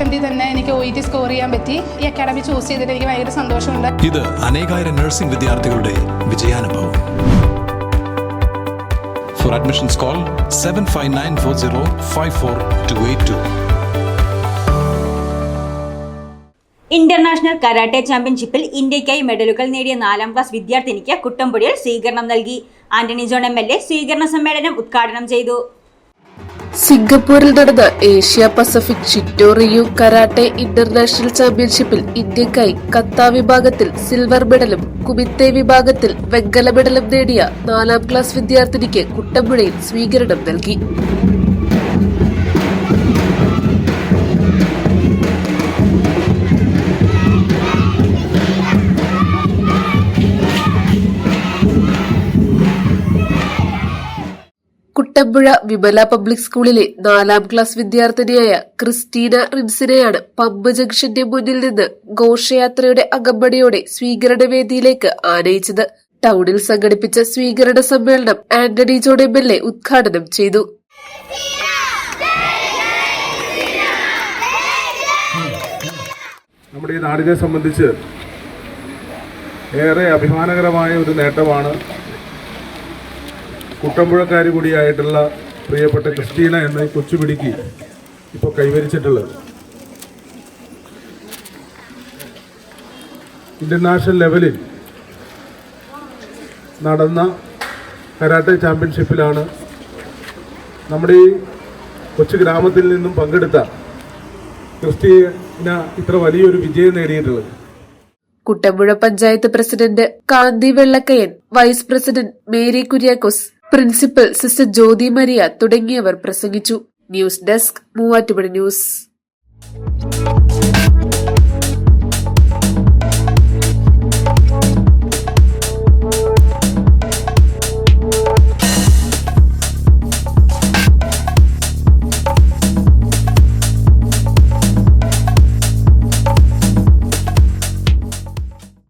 അറ്റംപ്റ്റിൽ തന്നെ എനിക്ക് O E T score ചെയ്യാൻ പറ്റി. ഈ അക്കാഡമി ചൂസ് ചെയ്തിട്ട് എനിക്ക് ഭയങ്കര സന്തോഷമുണ്ട്. ഇത് അനേകായിരം നഴ്സിംഗ് വിദ്യാർത്ഥികളുടെ വിജയാനുഭവം. For admissions call seven five nine four zero five four two eight two international karate ചാമ്പ്യൻഷിപ്പിൽ ഇന്ത്യയ്ക്കായി മെഡലുകൾ നേടിയ നാലാം ക്ലാസ് വിദ്യാർത്ഥിനിക്ക് കുട്ടമ്പുടിയിൽ സ്വീകരണം നൽകി. Antony John M L A സ്വീകരണ സമ്മേളനം ഉദ്ഘാടനം ചെയ്തു. സിംഗപ്പൂരിൽ നടന്ന Asia Pacific Shitoryu karate international ചാമ്പ്യൻഷിപ്പിൽ ഇന്ത്യക്കായി കത്ത വിഭാഗത്തിൽ സിൽവർ മെഡലും കുമിത്തെ വിഭാഗത്തിൽ വെങ്കല മെഡലും നേടിയ നാലാം ക്ലാസ് വിദ്യാർത്ഥിനിക്ക് കുട്ടമ്പുഴയിൽ സ്വീകരണം നൽകി. കുട്ടമ്പുഴ വിമല പബ്ലിക് സ്കൂളിലെ നാലാം ക്ലാസ് വിദ്യാർത്ഥിനിയായ ക്രിസ്റ്റീന റിൻസിനെയാണ് പമ്പ് ജംഗ്ഷന്റെ മുന്നിൽ നിന്ന് ഘോഷയാത്രയുടെ അകമ്പടിയോടെ സ്വീകരണ വേദിയിലേക്ക് ആനയിച്ചത്. ടൗണിൽ സംഘടിപ്പിച്ച സ്വീകരണ സമ്മേളനം Antony John M L A ഉദ്ഘാടനം ചെയ്തു. നമ്മുടെ ഈ നാടിനെ സംബന്ധിച്ച് ഏറെ അഭിമാനകരമായ ഒരു നേട്ടമാണ് കുട്ടമ്പുഴക്കാരി കൂടിയായിട്ടുള്ള പ്രിയപ്പെട്ട ക്രിസ്റ്റീന എന്ന ഈ കൊച്ചുപിടിക്ക് ഇപ്പോൾ കൈവരിച്ചിട്ടുള്ളത്. ഇന്റർനാഷണൽ ലെവലിൽ നടന്ന കരാട്ടെ ചാമ്പ്യൻഷിപ്പിലാണ് നമ്മുടെ ഈ കൊച്ചു ഗ്രാമത്തിൽ നിന്നും പങ്കെടുത്ത ക്രിസ്റ്റീന ഇത്ര വലിയൊരു വിജയം നേടിയിട്ടുള്ളത്. Kuttampuzha panchayat president Kanthi Vellakkayan vice president Mary Kuriakose principal sister Jyothi Maria തുടങ്ങിയവർ പ്രസംഗിച്ചു. News desk Muvattupuzha news.